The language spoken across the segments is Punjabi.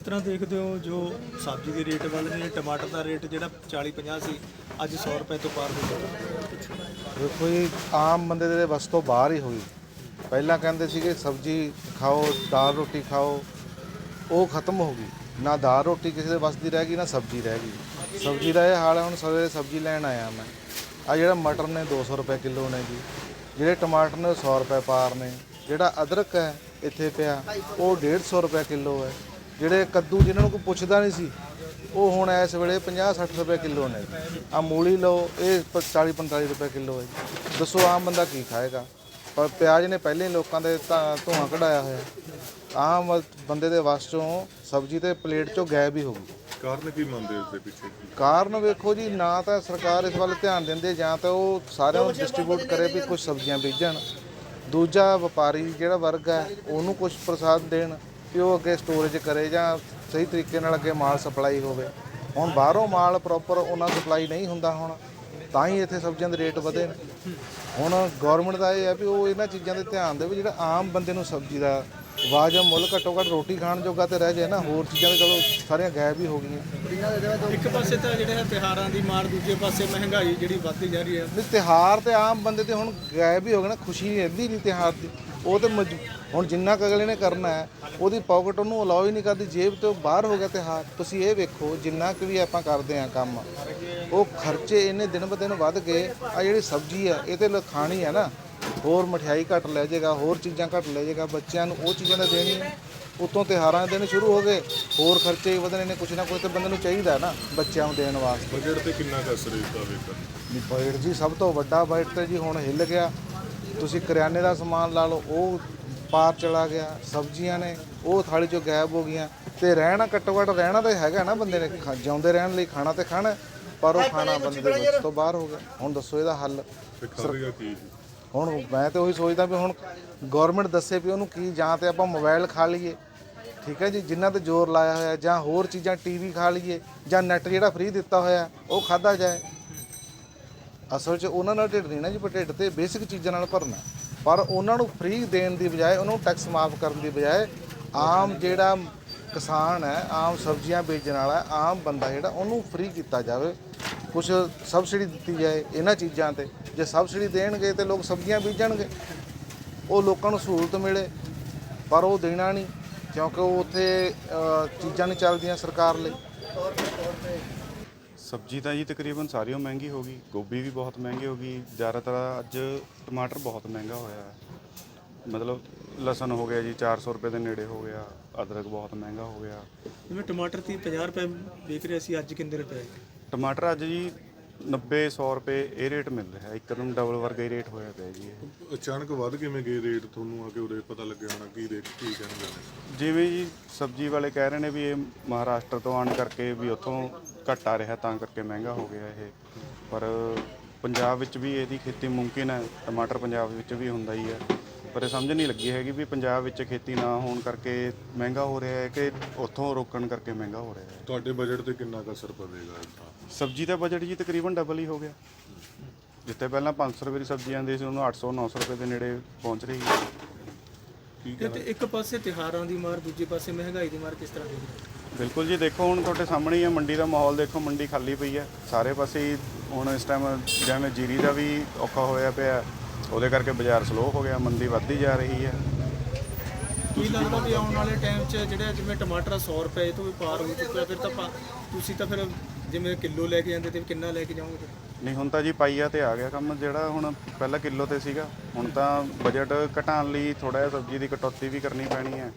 ਇਸ ਤਰ੍ਹਾਂ ਦੇਖਦੇ ਹੋ ਜੋ ਸਬਜ਼ੀ ਦੇ ਰੇਟ ਵੱਧ ਨੇ ਟਮਾਟਰ ਦਾ ਰੇਟ ਜਿਹੜਾ 40 50 ਸੀ, ਅੱਜ 100 ਰੁਪਏ ਤੋਂ ਪਾਰ ਹੋ ਗਿਆ। ਦੇਖੋ ਜੀ, ਆਮ ਬੰਦੇ ਦੇ ਵਸ ਤੋਂ ਬਾਹਰ ਹੀ ਹੋਈ ਪਹਿਲਾਂ ਕਹਿੰਦੇ ਸੀਗੇ, ਸਬਜ਼ੀ ਖਾਓ, ਦਾਲ ਰੋਟੀ ਖਾਓ, ਉਹ ਖਤਮ ਹੋ ਗਈ। ਨਾ ਦਾਲ ਰੋਟੀ ਕਿਸੇ ਦੇ ਵਸ ਦੀ ਰਹਿ ਗਈ, ਨਾ ਸਬਜ਼ੀ ਰਹਿ ਗਈ। ਸਬਜ਼ੀ ਦਾ ਇਹ ਹਾਲ ਹੈ, ਹੁਣ ਸਵੇਰੇ ਸਬਜ਼ੀ ਲੈਣ ਆਇਆ ਮੈਂ। ਆ ਜਿਹੜਾ ਮਟਰ ਨੇ 200 ਰੁਪਏ ਕਿਲੋ ਨੇ ਜੀ। ਜਿਹੜੇ ਟਮਾਟਰ ਨੇ, ਉਹ 100 ਰੁਪਏ ਪਾਰ ਨੇ। ਜਿਹੜਾ ਅਦਰਕ ਹੈ, ਇੱਥੇ ਪਿਆ, ਉਹ 150 ਰੁਪਏ ਕਿਲੋ ਹੈ। ਜਿਹੜੇ ਕੱਦੂ ਜਿਨ੍ਹਾਂ ਨੂੰ ਕੋਈ ਪੁੱਛਦਾ ਨਹੀਂ ਸੀ ਉਹ ਹੁਣ ਇਸ ਵੇਲੇ 50 60 ਰੁਪਏ ਕਿਲੋ ਨੇ। ਆ ਮੂਲੀ ਲਓ ਇਹ 40 45 ਰੁਪਏ ਕਿਲੋ ਹੈ। ਦੱਸੋ ਆਮ ਬੰਦਾ ਕੀ ਖਾਏਗਾ? ਪਰ ਪਿਆਜ਼ ਨੇ ਪਹਿਲੇ ਹੀ ਲੋਕਾਂ ਦੇ ਧੂਆਂ ਕਢਾਇਆ ਹੋਇਆ। ਆਮ ਬੰਦੇ ਦੇ ਵੱਸ ਚੋਂ ਸਬਜ਼ੀ ਤੇ ਪਲੇਟ ਚੋਂ ਗਾਇਬ ਹੀ ਹੋ ਗਈ। ਕਾਰਨ ਕੀ ਮੰਨਦੇ ਉਸ ਦੇ ਪਿੱਛੇ? ਕਾਰਨ ਵੇਖੋ ਜੀ ਨਾ ਤਾਂ ਸਰਕਾਰ ਇਸ ਵੱਲ ਧਿਆਨ ਦਿੰਦੇ ਜਾਂ ਤਾਂ ਉਹ ਸਾਰਿਆਂ ਨੂੰ ਡਿਸਟ੍ਰੀਬਿਊਟ ਕਰੇ ਵੀ ਕੁਝ ਸਬਜ਼ੀਆਂ ਬੀਜਣ। ਦੂਜਾ ਵਪਾਰੀ ਜਿਹੜਾ ਵਰਗ ਹੈ ਉਹਨੂੰ ਕੁਝ ਪ੍ਰਸਾਦ ਦੇਣ। ਕਿ ਉਹ ਅੱਗੇ ਸਟੋਰੇਜ ਕਰੇ ਜਾਂ ਸਹੀ ਤਰੀਕੇ ਨਾਲ ਅੱਗੇ ਮਾਲ ਸਪਲਾਈ ਹੋਵੇ। ਹੁਣ ਬਾਹਰੋਂ ਮਾਲ ਪ੍ਰੋਪਰ ਉਹਨਾਂ ਸਪਲਾਈ ਨਹੀਂ ਹੁੰਦਾ ਹੁਣ, ਤਾਂ ਹੀ ਇੱਥੇ ਸਬਜ਼ੀਆਂ ਦੇ ਰੇਟ ਵਧੇ ਨੇ। ਹੁਣ ਗਵਰਨਮੈਂਟ ਦਾ ਇਹ ਹੈ ਵੀ ਉਹ ਇਹਨਾਂ ਚੀਜ਼ਾਂ ਦੇ ਧਿਆਨ ਦੇਵੇ, ਜਿਹੜਾ ਆਮ ਬੰਦੇ ਨੂੰ ਸਬਜ਼ੀ ਦਾ ਵਾਜਬ ਮੁੱਲ ਘੱਟੋ ਘੱਟ ਰੋਟੀ ਖਾਣ ਜੋਗਾ ਤੇ ਰਹਿ ਜਾਏ ਨਾ ਹੋਰ ਚੀਜ਼ਾਂ ਤਾਂ ਚਲੋ ਸਾਰੀਆਂ ਗਾਇਬ ਹੀ ਹੋ ਗਈਆਂ। ਇੱਕ ਪਾਸੇ ਤਾਂ ਜਿਹੜੇ ਹੈ ਤਿਹਾਰਾਂ ਦੀ ਮਾਰ ਦੂਜੇ ਪਾਸੇ ਮਹਿੰਗਾਈ ਜਿਹੜੀ ਵੱਧਦੀ ਜਾ ਰਹੀ ਹੈ। ਨਹੀਂ ਤਿਹਾਰ ਤੇ ਆਮ ਬੰਦੇ ਤੇ ਹੁਣ ਗਾਇਬ ਹੀ ਹੋ ਗਏ ਨਾ ਖੁਸ਼ੀ ਰਹਿੰਦੀ ਨਹੀਂ ਤਿਹਾਰ ਦੀ। ਉਹ ਤੇ ਹੁਣ ਜਿੰਨਾ ਕੁ ਅਗਲੇ ਨੇ ਕਰਨਾ ਹੈ ਉਹਦੀ ਪਾਕਟ ਉਹਨੂੰ ਅਲਾਉ ਹੀ ਨਹੀਂ ਕਰਦੀ ਜੇਬ ਤੋਂ ਬਾਹਰ ਹੋ ਗਿਆ ਤਿਹਾਰ ਤੁਸੀਂ ਇਹ ਵੇਖੋ ਜਿੰਨਾ ਕੁ ਵੀ ਆਪਾਂ ਕਰਦੇ ਆ ਕੰਮ ਉਹ ਖਰਚੇ ਇੰਨੇ ਦਿਨ ਬ ਦਿਨ ਵੱਧ ਗਏ ਆ ਜਿਹੜੀ ਸਬਜ਼ੀ ਆ ਇਹ ਤੇ ਖਾਣੀ ਹੈ ਨਾ। ਹੋਰ ਮਠਿਆਈ ਘੱਟ ਲੈ ਜਾਏਗਾ ਹੋਰ ਚੀਜ਼ਾਂ ਘੱਟ ਲੈ ਜਾਏਗਾ ਬੱਚਿਆਂ ਨੂੰ ਉਹ ਚੀਜ਼ਾਂ ਦਾ ਦੇਣੀ ਹੈ। ਉਤੋਂ ਤਿਉਹਾਰਾਂ ਦੇ ਦਿਨ ਸ਼ੁਰੂ ਹੋ ਗਏ ਹੋਰ ਖਰਚੇ ਵਧਣੇ ਨੇ ਕੁਛ ਨਾ ਕੁਛ ਤੇ ਬੰਦੇ ਨੂੰ ਚਾਹੀਦਾ ਨਾ ਬੱਚਿਆਂ ਨੂੰ ਦੇਣ ਵਾਸਤੇ। ਬਜਟ ਤੇ ਕਿੰਨਾ ਕੁ ਅਸਰ ਇਸਦਾ ਵੇਖਣ? ਨਹੀਂ ਬਜਟ ਜੀ ਸਭ ਤੋਂ ਵੱਡਾ ਬਜਟ ਤੇ ਜੀ ਹੁਣ ਹਿੱਲ ਗਿਆ। ਤੁਸੀਂ ਕਰਿਆਨੇ ਦਾ ਸਮਾਨ ਲਾ ਲਓ ਉਹ ਪਾਰ ਚਲਾ ਗਿਆ ਸਬਜ਼ੀਆਂ ਨੇ ਉਹ ਥਾਲੀ ਚੋਂ ਗਾਇਬ ਹੋ ਗਈਆਂ। ਤੇ ਰਹਿਣਾ ਘੱਟੋ ਘੱਟ ਰਹਿਣਾ ਤਾਂ ਹੈਗਾ ਨਾ ਬੰਦੇ ਨੇ ਖਾ- ਜਿਉਂਦੇ ਰਹਿਣ ਲਈ ਖਾਣਾ ਤੇ ਖਾਣਾ ਹੈ, ਪਰ ਉਹ ਖਾਣਾ ਬੰਦੇ ਦੇ ਵਿੱਚ ਤੋਂ ਬਾਹਰ ਹੋ ਗਿਆ। ਹੁਣ ਦੱਸੋ ਇਹਦਾ ਹੱਲ। ਤੇ ਖਾਵੇਗਾ ਕੀ ਜੀ? ਹੁਣ ਮੈਂ ਤੇ ਉਹੀ ਸੋਚਦਾ ਵੀ ਹੁਣ ਗਵਰਨਮੈਂਟ ਦੱਸੇ ਵੀ ਉਹਨੂੰ ਕੀ, ਜਾਂ ਤੇ ਆਪਾਂ ਮੋਬਾਈਲ ਖਾ ਲਈਏ। ਠੀਕ ਹੈ ਜੀ, ਜਿਨ੍ਹਾਂ ਤੇ ਜ਼ੋਰ ਲਾਇਆ ਹੋਇਆ, ਜਾਂ ਹੋਰ ਚੀਜ਼ਾਂ ਟੀਵੀ ਖਾ ਲਈਏ, ਜਾਂ ਨੈਟ ਜਿਹੜਾ ਫ੍ਰੀ ਦਿੱਤਾ ਹੋਇਆ, ਉਹ ਖਾਦਾ ਜਾਏ। ਅਸਲ 'ਚ ਉਹਨਾਂ ਨਾਲ ਢਿੱਡ ਨਹੀਂ ਨਾ ਜੀ, ਪਰ ਢਿੱਡ ਤੇ ਬੇਸਿਕ ਚੀਜ਼ਾਂ ਨਾਲ ਭਰਨਾ। ਪਰ ਉਹਨਾਂ ਨੂੰ ਫ੍ਰੀ ਦੇਣ ਦੀ ਬਜਾਏ, ਉਹਨਾਂ ਨੂੰ ਟੈਕਸ ਮਾਫ ਕਰਨ ਦੀ ਬਜਾਏ, ਆਮ ਜਿਹੜਾ ਕਿਸਾਨ ਹੈ, ਆਮ ਸਬਜ਼ੀਆਂ ਵੇਚਣ ਵਾਲਾ ਆਮ ਬੰਦਾ ਜਿਹੜਾ, ਉਹਨੂੰ ਫ੍ਰੀ ਕੀਤਾ ਜਾਵੇ। ਕੁਝ ਸਬਸਿਡੀ ਦਿੱਤੀ ਜਾਏ ਇਹਨਾਂ ਚੀਜ਼ਾਂ ਤੇ। ਜੇ ਸਬਸਿਡੀ ਦੇਣਗੇ ਤੇ ਲੋਕ ਸਬਜ਼ੀਆਂ ਬੀਜਣਗੇ ਉਹ ਲੋਕਾਂ ਨੂੰ ਸਹੂਲਤ ਮਿਲੇ ਪਰ ਉਹ ਦੇਣਾ ਨਹੀਂ ਕਿਉਂਕਿ ਉਹ ਉੱਥੇ ਚੀਜ਼ਾਂ ਨਹੀਂ ਚੱਲਦੀਆਂ ਸਰਕਾਰ ਲਈ। ਸਬਜ਼ੀ ਤਾਂ ਜੀ ਤਕਰੀਬਨ ਸਾਰੀ ਮਹਿੰਗੀ ਹੋ ਗਈ। ਗੋਭੀ ਵੀ ਬਹੁਤ ਮਹਿੰਗੀ ਹੋ ਗਈ। ਜ਼ਿਆਦਾਤਰ ਅੱਜ ਟਮਾਟਰ ਬਹੁਤ ਮਹਿੰਗਾ ਹੋਇਆ ਹੈ। ਮਤਲਬ ਲਸਣ ਹੋ ਗਿਆ ਜੀ 400 ਰੁਪਏ ਦੇ ਨੇੜੇ ਹੋ ਗਿਆ। ਅਦਰਕ ਬਹੁਤ ਮਹਿੰਗਾ ਹੋ ਗਿਆ। ਜਿਵੇਂ ਟਮਾਟਰ ਤੀ 50 ਰੁਪਏ ਵੇਚ ਰਿਹਾ ਸੀ ਅੱਜ ਕਿੰਨੇ ਰੁਪਏ? ਟਮਾਟਰ ਅੱਜ ਜੀ 90 100 ਰੁਪਏ ਇਹ ਰੇਟ ਮਿਲ ਰਿਹਾ ਇੱਕਦਮ ਡਬਲ ਵਰਗਾ ਹੀ ਰੇਟ ਹੋਇਆ ਪਿਆ ਜੀ ਇਹ। ਅਚਾਨਕ ਵੱਧ ਕਿਵੇਂ ਗਏ ਰੇਟ? ਤੁਹਾਨੂੰ ਆ ਕੇ ਉਰੇ ਪਤਾ ਲੱਗਿਆ ਹੋਣਾ ਕੀ ਰੇਟ ਕੀ ਕਹਿੰਦੇ ਨੇ। ਜਿਵੇਂ ਜੀ ਸਬਜ਼ੀ ਵਾਲੇ ਕਹਿ ਰਹੇ ਨੇ ਵੀ ਇਹ ਮਹਾਰਾਸ਼ਟਰ ਤੋਂ ਆਉਣ ਕਰਕੇ ਵੀ ਉੱਥੋਂ ਘੱਟ ਆ ਰਿਹਾ ਤਾਂ ਕਰਕੇ ਮਹਿੰਗਾ ਹੋ ਗਿਆ ਇਹ। ਪਰ ਪੰਜਾਬ ਵਿੱਚ ਵੀ ਇਹਦੀ ਖੇਤੀ ਮੁਮਕਿਨ ਹੈ। ਟਮਾਟਰ ਪੰਜਾਬ ਵਿੱਚ ਵੀ ਹੁੰਦਾ ਹੀ ਹੈ। ਪਰ ਇਹ ਸਮਝ ਨਹੀਂ ਲੱਗੀ ਹੈਗੀ ਵੀ ਪੰਜਾਬ ਵਿੱਚ ਖੇਤੀ ਨਾ ਹੋਣ ਕਰਕੇ ਮਹਿੰਗਾ ਹੋ ਰਿਹਾ ਹੈ ਕਿ ਉੱਥੋਂ ਰੋਕਣ ਕਰਕੇ ਮਹਿੰਗਾ ਹੋ ਰਿਹਾ ਹੈ। ਤੁਹਾਡੇ ਬਜਟ ਤੇ ਕਿੰਨਾ ਕੁ ਅਸਰ ਪਵੇਗਾ ਸਬਜ਼ੀ ਦਾ ਬਜਟ ਜੀ ਤਕਰੀਬਨ ਡਬਲ ਹੀ ਹੋ ਗਿਆ। ਜਿੱਥੇ ਪਹਿਲਾਂ 500 ਰੁਪਏ ਦੀ ਸਬਜ਼ੀ ਆਉਂਦੀ ਸੀ ਉਹਨੂੰ 800 900 ਰੁਪਏ ਦੇ ਨੇੜੇ ਪਹੁੰਚ ਰਹੀ ਹੈ। ਤੇ ਤੇ ਇੱਕ ਪਾਸੇ ਤਿਹਾਰਾਂ ਦੀ ਮਾਰ ਦੂਜੇ ਪਾਸੇ ਮਹਿੰਗਾਈ ਦੀ ਮਾਰ ਕਿਸ ਤਰ੍ਹਾਂ ਦੇਖਦੇ ਬਿਲਕੁਲ ਜੀ ਦੇਖੋ ਹੁਣ ਤੁਹਾਡੇ ਸਾਹਮਣੇ ਹੀ ਹੈ ਮੰਡੀ ਦਾ ਮਾਹੌਲ ਦੇਖੋ ਮੰਡੀ ਖਾਲੀ ਪਈ ਹੈ। ਸਾਰੇ ਪਾਸੇ ਹੀ ਹੁਣ ਇਸ ਟਾਈਮ ਜਿਵੇਂ ਜੀਰੀ ਦਾ ਵੀ ਔਖਾ ਹੋਇਆ ਪਿਆ ਉਹਦੇ ਕਰਕੇ ਬਾਜ਼ਾਰ ਸਲੋ ਹੋ ਗਿਆ ਮੰਦੀ ਵੱਧਦੀ ਜਾ ਰਹੀ ਹੈ। ਕੀ ਲੱਗਦਾ ਵੀ ਆਉਣ ਵਾਲੇ ਟਾਈਮ 'ਚ ਜਿਹੜਾ ਜਿਵੇਂ ਟਮਾਟਰ 100 ਰੁਪਏ ਤੋਂ ਵੀ ਪਾਰ ਹੋ ਚੁੱਕਾ ਫਿਰ ਤਾਂ ਪਾ- ਤੁਸੀਂ ਤਾਂ ਫਿਰ ਜਿਵੇਂ ਕਿਲੋ ਲੈ ਕੇ ਜਾਂਦੇ ਤੇ ਕਿੰਨਾ ਲੈ ਕੇ ਜਾਓਗੇ? ਨਹੀਂ ਹੁਣ ਤਾਂ ਜੀ ਪਾਈਆ ਤੇ ਆ ਗਿਆ ਕੰਮ ਜਿਹੜਾ ਹੁਣ ਪਹਿਲਾਂ ਕਿਲੋ ਤੇ ਸੀਗਾ ਹੁਣ ਤਾਂ ਬਜਟ ਘਟਾਉਣ ਲਈ ਥੋੜਾ ਜਿਹਾ ਸਬਜ਼ੀ ਦੀ ਕਟੌਤੀ ਵੀ ਕਰਨੀ ਪੈਣੀ ਹੈ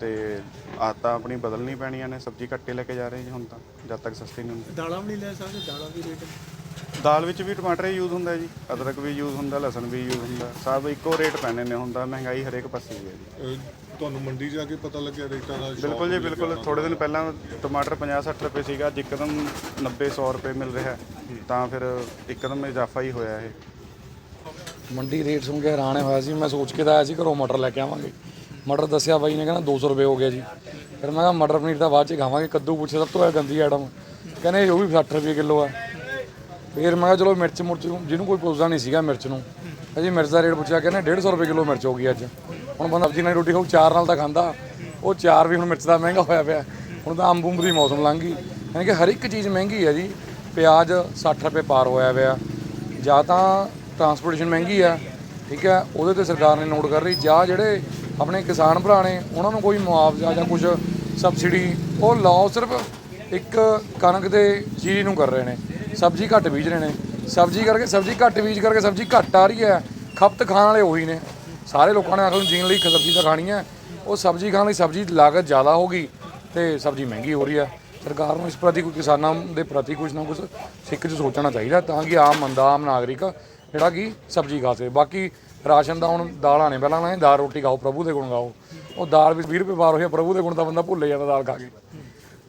ਤੇ ਆਦਤਾਂ ਆਪਣੀ ਬਦਲਣੀ ਪੈਣੀਆਂ ਨੇ ਸਬਜ਼ੀ ਘੱਟੇ ਲੈ ਕੇ ਜਾ ਰਹੇ ਜੀ ਹੁਣ ਤਾਂ ਜਦ ਤੱਕ ਸਸਤੀ ਨਹੀਂ ਹੁੰਦੀ ਦਾਲਾਂ ਵੀ ਨਹੀਂ ਲੈ ਸਕਦੇ ਦਾਲਾਂ ਵੀ ਰੇਟ ਦਾਲ ਵਿੱਚ ਵੀ ਟਮਾਟਰ ਯੂਜ਼ ਹੁੰਦਾ ਜੀ ਅਦਰਕ ਵੀ ਯੂਜ਼ ਹੁੰਦਾ ਲਸਣ ਵੀ ਯੂਜ਼ ਹੁੰਦਾ ਸਭ ਇੱਕੋ ਰੇਟ ਪੈਣੇ ਨੇ ਹੁੰਦਾ ਮਹਿੰਗਾਈ ਹਰੇਕ ਪਾਸੇ ਹੀ ਹੈ ਜੀ ਤੁਹਾਨੂੰ ਮੰਡੀ ਜਾ ਕੇ ਪਤਾ ਲੱਗਿਆ ਰੇਟਾਂ ਦਾ ਬਿਲਕੁਲ ਜੀ ਬਿਲਕੁਲ। ਥੋੜੇ ਦਿਨ ਪਹਿਲਾਂ ਟਮਾਟਰ 50 60 ਰੁਪਏ ਸੀਗਾ ਅੱਜ ਇੱਕਦਮ 90 100 ਰੁਪਏ ਮਿਲ ਰਿਹਾ। ਹੈ। ਤਾਂ ਫਿਰ ਇੱਕਦਮ ਇਜ਼ਾਫਾ ਹੀ ਹੋਇਆ ਇਹ। ਮੰਡੀ ਰੇਟ ਸੁਣ ਕੇ ਹੈਰਾਨ ਹੋਇਆ ਸੀ। ਮੈਂ ਸੋਚ ਕੇ ਤਾਂ ਆਇਆ ਸੀ ਘਰੋਂ ਮਟਰ ਲੈ ਕੇ ਆਵਾਂਗੇ। ਮਟਰ ਦੱਸਿਆ ਬਾਈ ਨੇ ਕਹਿੰਦਾ 200 ਰੁਪਏ ਹੋ ਗਿਆ ਜੀ। ਫਿਰ ਮੈਂ ਕਿਹਾ ਮਟਰ ਪਨੀਰ ਤਾਂ ਬਾਅਦ ਚ ਖਾਵਾਂਗੇ। ਕੱਦੂ ਪੁੱਛੇ ਸਭ ਤੋਂ ਗੰਦੀ ਆਈਟਮ ਕਹਿੰਦੇ ਉਹ ਵੀ 60 ਰੁਪਏ ਕਿਲੋ ਆ। ਫਿਰ ਮੈਂ ਕਿਹਾ ਚਲੋ ਮਿਰਚ ਮੁਰਚ ਜਿਹਨੂੰ ਕੋਈ ਪੁੱਛਦਾ ਨਹੀਂ ਸੀਗਾ ਮਿਰਚ ਨੂੰ। ਅਜੀ ਮਿਰਚ ਦਾ ਰੇਟ ਪੁੱਛਿਆ ਕਹਿੰਦੇ 150 ਰੁਪਏ ਕਿਲੋ ਮਿਰਚ ਹੋ ਗਈ ਅੱਜ। ਹੁਣ ਬੰਦਾ ਸਬਜ਼ੀ ਨਾਲ ਰੋਟੀ ਖਾਊ, ਚਾਰ ਨਾਲ ਤਾਂ ਖਾਂਦਾ। ਉਹ ਚਾਰ ਵੀ ਹੁਣ ਮਿਰਚ ਦਾ ਮਹਿੰਗਾ ਹੋਇਆ ਪਿਆ। ਹੁਣ ਤਾਂ ਅੰਬ ਅੰਬ ਦੀ ਮੌਸਮ ਲੰਘ ਗਈ। ਯਾਨੀ ਕਿ ਹਰ ਇੱਕ ਚੀਜ਼ ਮਹਿੰਗੀ ਹੈ ਜੀ। ਪਿਆਜ਼ 60 ਰੁਪਏ ਪਾਰ ਹੋਇਆ ਪਿਆ। ਜਾਂ ਤਾਂ ਟਰਾਂਸਪੋਰਟੇਸ਼ਨ ਮਹਿੰਗੀ ਆ, ਠੀਕ ਹੈ? ਉਹਦੇ ਤੇ ਸਰਕਾਰ ਨੇ ਨੋਟ ਕਰ ਰਹੀ ਜਾਂ ਜਿਹੜੇ ਆਪਣੇ ਕਿਸਾਨ ਭਰਾ ਨੇ, ਉਹਨਾਂ ਨੂੰ ਕੋਈ ਮੁਆਵਜ਼ਾ ਜਾਂ ਕੁਝ ਸਬਸਿਡੀ ਉਹ ਲਾਓ ਸਿਰਫ ਇੱਕ ਕਣਕ ਦੇ ਜੀਰੀ ਨੂੰ ਕਰ ਰਹੇ ਨੇ। ਸਬਜ਼ੀ ਘੱਟ ਬੀਜ ਰਹੇ ਨੇ। ਸਬਜ਼ੀ ਕਰਕੇ, ਸਬਜ਼ੀ ਘੱਟ ਬੀਜ ਕਰਕੇ ਸਬਜ਼ੀ ਘੱਟ ਆ ਰਹੀ ਹੈ। ਖਪਤ ਖਾਣ ਵਾਲੇ ਉਹੀ ਨੇ। ਸਾਰੇ ਲੋਕਾਂ ਨੇ ਆਖਰ ਨੂੰ ਜੀਣ ਲਈ ਸਬਜ਼ੀ ਤਾਂ ਖਾਣੀ ਹੈ। ਉਹ ਸਬਜ਼ੀ ਖਾਣ ਲਈ ਸਬਜ਼ੀ ਲਾਗਤ ਜ਼ਿਆਦਾ ਹੋ ਗਈ ਤੇ ਸਬਜ਼ੀ ਮਹਿੰਗੀ ਹੋ ਰਹੀ ਹੈ। ਸਰਕਾਰ ਨੂੰ ਇਸ ਪ੍ਰਤੀ ਕੋਈ ਕਿਸਾਨਾਂ ਦੇ ਪ੍ਰਤੀ ਕੁਝ ਨਾ ਕੁਝ ਸਿੱਖ 'ਚ ਸੋਚਣਾ ਚਾਹੀਦਾ ਤਾਂ ਕਿ ਆਮ ਬੰਦਾ, ਆਮ ਨਾਗਰਿਕ ਜਿਹੜਾ ਕਿ ਸਬਜ਼ੀ ਖਾ ਸਕੇ। ਬਾਕੀ ਰਾਸ਼ਨ ਦਾ ਹੁਣ ਦਾਲਾਂ ਨੇ ਪਹਿਲਾਂ ਨਾ ਦਾਲ ਰੋਟੀ ਖਾਓ, ਪ੍ਰਭੂ ਦੇ ਗੁਣ ਗਾਓ। ਉਹ ਦਾਲ ਵੀ 20 ਰੁਪਏ ਬਾਰ ਹੋਈ ਪ੍ਰਭੂ ਦੇ ਗੁਣ ਤਾਂ ਬੰਦਾ ਭੁੱਲ ਜਾਂਦਾ ਦਾਲ ਖਾ ਕੇ।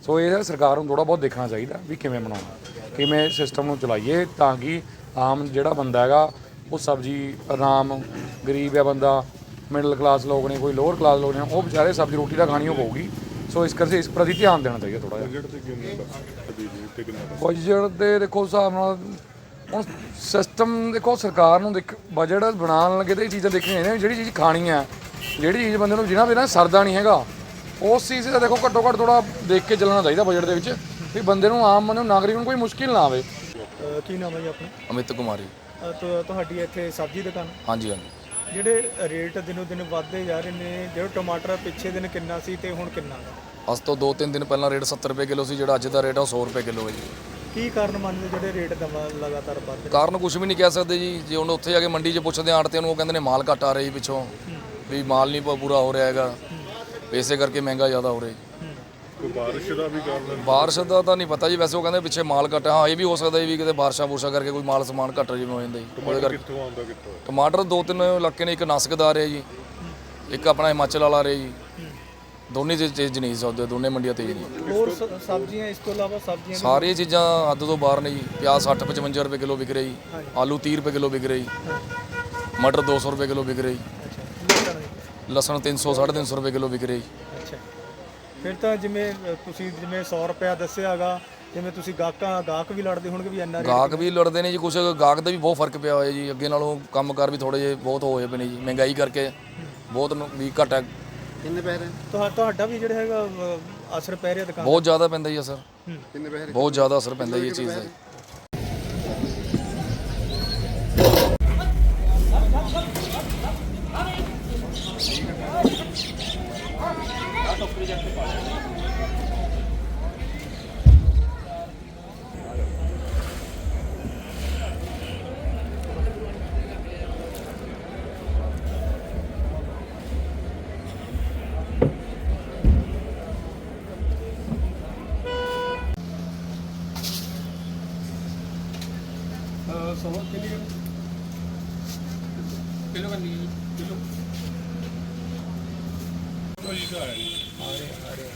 ਸੋ ਇਹ ਸਰਕਾਰ ਨੂੰ ਥੋੜਾ ਬਹੁਤ ਦੇਖਣਾ ਚਾਹੀਦਾ ਵੀ ਕਿਵੇਂ ਬਣਾਉਣਾ ਕਿਵੇਂ ਸਿਸਟਮ ਨੂੰ ਚਲਾਈਏ ਤਾਂ ਕਿ ਆਮ ਜਿਹੜਾ ਬੰਦਾ ਹੈਗਾ ਉਹ ਸਬਜ਼ੀ ਆਰਾਮ ਗਰੀਬ ਹੈ ਬੰਦਾ ਮਿਡਲ ਕਲਾਸ ਲੋਕ ਨੇ ਕੋਈ ਲੋਅਰ ਕਲਾਸ ਲੋਕ ਨੇ ਉਹ ਵਿਚਾਰੇ ਸਬਜ਼ੀ ਰੋਟੀ ਤਾਂ ਖਾਣੀ ਓ ਪਊਗੀ। ਸੋ ਇਸ ਕਰਕੇ ਇਸ ਪ੍ਰਤੀ ਧਿਆਨ ਦੇਣਾ ਚਾਹੀਦਾ ਥੋੜਾ ਜਿਹਾ। ਬਜਟ ਤੇ ਕਿੰਨੇ ਦਾ ਬਿਜਲੀ ਤੇ ਕਿੰਨਾ ਦਾ ਬਜਟ ਦੇ ਦੇਖੋ ਹਿਸਾਬ ਨਾਲ ਹੁਣ ਸਿਸਟਮ ਦੇਖੋ ਸਰਕਾਰ ਨੂੰ ਦੇਖ ਬਜਟ ਬਣਾਉਣ ਲੱਗੇ ਤੇ ਇਹ ਚੀਜ਼ਾਂ ਦੇਖਣੀਆਂ ਨੇ ਜਿਹੜੀ ਚੀਜ਼ ਖਾਣੀ ਹੈ ਜਿਹੜੀ ਚੀਜ਼ ਬੰਦੇ ਨੂੰ ਜਿਨ੍ਹਾਂ ਬਿਨਾਂ ਸਰਦਾ ਨਹੀਂ ਹੈਗਾ ਉਸ ਚੀਜ਼ ਦਾ ਦੇਖੋ ਘੱਟੋ ਘੱਟ ਥੋੜਾ ਦੇਖ ਕੇ ਚੱਲਣਾ ਚਾਹੀਦਾ ਬਜਟ ਦੇ ਵਿੱਚ ਵੀ ਬੰਦੇ ਨੂੰ ਆਮ ਬੰਦੇ ਨੂੰ ਨਾਗਰਿਕ ਨੂੰ ਕੋਈ ਮੁਸ਼ਕਿਲ ਨਾ ਆਵੇ। ਕੀ ਨਾਮ ਹੈ ਜੀ ਆਪਣਾ? ਅਮਿਤ ਕੁਮਾਰੀ। ਤੁ- ਤੁਹਾਡੀ ਇੱਥੇ ਸਬਜ਼ੀ ਦੁਕਾਨ? ਹਾਂਜੀ ਹਾਂਜੀ। ਜਿਹੜੇ ਰੇਟ ਦਿਨੋਂ ਦਿਨ ਵੱਧਦੇ ਜਾ ਰਹੇ ਨੇ ਜਿਹੜਾ ਟਮਾਟਰ ਪਿੱਛੇ ਦਿਨ ਕਿੰਨਾ ਸੀ ਤੇ ਹੁਣ ਕਿੰਨਾ? ਅੱਜ ਤੋਂ 2-3 ਦਿਨ ਪਹਿਲਾਂ ਰੇਟ 70 ਰੁਪਏ ਕਿਲੋ ਸੀ ਜਿਹੜਾ ਅੱਜ ਦਾ ਰੇਟ ਆ ਉਹ 100 ਰੁਪਏ ਕਿਲੋ ਹੈ ਜੀ। ਕੀ ਕਾਰਨ ਮੰਨਦੇ ਜਿਹੜੇ ਰੇਟ ਦਵਾ ਲਗਾਤਾਰ ਵੱਧ ਰਹੇ ਕਾਰਨ ਕੁਝ ਵੀ ਨਹੀਂ ਕਹਿ ਸਕਦੇ ਜੀ। ਜੇ ਹੁਣ ਉੱਥੇ ਜਾ ਕੇ ਮੰਡੀ 'ਚ ਪੁੱਛਦੇ ਆੜਤਿਆਂ ਨੂੰ ਉਹ ਕਹਿੰਦੇ ਨੇ ਮਾਲ ਘੱਟ ਆ ਰਹੀ ਪਿੱਛੋਂ। ਵੀ ਮਾਲ ਨਹੀਂ ਪ- ਪੂਰਾ ਹੋ ਰਿਹਾ ਹੈਗਾ। ਇਸੇ ਕਰਕੇ ਮਹਿੰਗਾ ਜ਼ਿਆਦਾ ਹੋ ਰਿਹਾ ਜੀ। ਕੋਈ ਬਾਰਿਸ਼ ਦਾ ਵੀ ਕਾਰਨ ਬਾਰਿਸ਼ ਦਾ ਤਾਂ ਨਹੀਂ ਪਤਾ ਜੀ ਵੈਸੇ ਉਹ ਕਹਿੰਦੇ ਪਿੱਛੇ ਮਾਲ ਘੱਟ ਆ ਹਾਂ ਇਹ ਵੀ ਹੋ ਸਕਦਾ ਜੀ ਵੀ ਕਿਤੇ ਬਾਰਿਸ਼ਾਂ ਬੂਰਸ਼ਾਂ ਕਰਕੇ ਕੋਈ ਮਾਲ ਸਮਾਨ ਘੱਟ ਜਿਵੇਂ ਹੋ ਜਾਂਦਾ ਜੀ। ਉਹਦੇ ਕਰਕੇ ਕਿੱਥੋਂ ਆਉਂਦਾ ਕਿੱਥੋਂ? ਟਮਾਟਰ ਦੋ ਤਿੰਨ ਇਲਾਕੇ ਨੇ ਇੱਕ ਨਾਸਕਦਾਰ ਹੈ ਜੀ ਇੱਕ ਆਪਣਾ ਹਿਮਾਚਲ ਵਾਲਾ ਰਿਹਾ ਜੀ। ਦੋਨੇ ਚੀਜ਼ ਤੇਜ਼ ਨਹੀਂ ਸੌਦੇ ਦੋਨੇ ਮੰਡੀਆਂ ਤੇਜ਼ ਨਹੀਂ ਹੋਰ ਸ- ਸਬਜ਼ੀਆਂ ਇਸ ਤੋਂ ਇਲਾਵਾ ਸਬਜ਼ੀਆਂ ਸਾਰੀਆਂ ਚੀਜ਼ਾਂ ਹੱਦ ਤੋਂ ਬਾਹਰ ਨੇ ਜੀ। ਪਿਆਜ਼ 60 55 ਰੁਪਏ ਕਿਲੋ ਵਿਕ ਰਹੀ ਆਲੂ 30 ਰੁਪਏ ਕਿਲੋ ਵਿਕ ਰਹੀ ਮਟਰ 200 ਰੁਪਏ ਕਿਲੋ ਵਿਕ ਰਹੀ ਅੱਛਾ ਲਸਣ 300 350 ਰੁਪਏ ਕਿਲੋ ਵਿਕ ਰਹੀ ਫਿਰ ਤਾਂ ਜਿਵੇਂ ਅ, ਤੁਸੀਂ ਜਿਵੇਂ 100 ਰੁਪਿਆ ਦੱਸਿਆਗਾ ਜਿਵੇਂ ਤੁਸੀਂ ਗਾਹਕਾਂ ਗਾਹਕ ਵੀ ਲੜਦੇ ਹੋਣਗੇ ਵੀ ਰੇਟ ਗਾਹਕ ਵੀ ਲੜਦੇ ਨੇ ਜੀ ਕੁਛ ਗਾਹਕ ਦਾ ਵੀ ਬਹੁਤ ਫ਼ਰਕ ਪਿਆ ਹੋਇਆ ਜੀ ਅੱਗੇ ਨਾਲੋਂ ਕੰਮਕਾਰ ਵੀ ਥੋੜੇ ਜਿਹੇ ਬਹੁਤ ਹੋਏ ਪਏ ਨੇ ਜੀ ਮਹਿੰਗਾਈ ਕਰਕੇ ਬਹੁਤ ਨੂੰ ਵੀ ਘਟ ਹੈ। ਤੁਹਾ- ਤੁਹਾਡਾ ਵੀ ਜਿਹੜਾ ਹੈਗਾ ਅ, ਅਸਰ ਪੈ ਰਿਹਾ ਦੁਕਾਨ ਬਹੁਤ ਜ਼ਿਆਦਾ ਪੈਂਦਾ ਜੀ ਅਸਰ। ਬਹੁਤ ਜ਼ਿਆਦਾ ਅਸਰ ਪੈਂਦਾ ਜੀ ਇਹ ਚੀਜ਼ ਦਾ ਸੌ ਕਿਲੋ ਕਰਨੀ ਹੈ ਜੀ? ਆਰੇ ਆਰੇ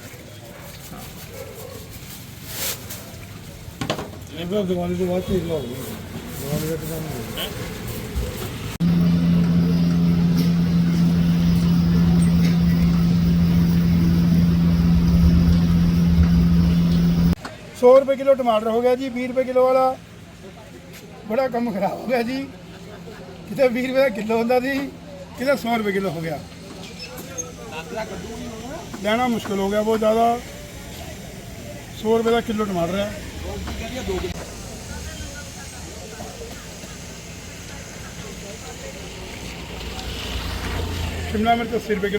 ਇਹ ਵੀ ਦਿਵਾਲੀ ਤੋਂ ਬਾਅਦ ਹੀ ਲਾਉਂਗੇ ਦਿਵਾਲੀ ਦਾ ਹੈ ਸੌ ਰੁਪਏ ਕਿਲੋ ਟਮਾਟਰ ਹੋ ਗਿਆ ਜੀ 20 ਰੁਪਏ ਕਿਲੋ ਵਾਲਾ। ਬੜਾ ਕੰਮ ਖਰਾਬ ਹੋ ਗਿਆ ਜੀ। ਕਿਤੇ 20 ਰੁਪਏ ਦਾ ਕਿਲੋ ਹੁੰਦਾ ਸੀ, ਕਿਤੇ 100 ਰੁਪਏ ਕਿਲੋ ਹੋ ਗਿਆ। ਲੈਣਾ ਮੁਸ਼ਕਲ ਹੋ ਗਿਆ ਬਹੁਤ ਜ਼ਿਆਦਾ। 100 ਰੁਪਏ ਦਾ ਕਿਲੋ ਟਮਾਟਰ ਹੈ। ਸ਼ਿਮਲਾ ਮਿਰਚ 80 ਰੁਪਏ ਕਿਲੋ।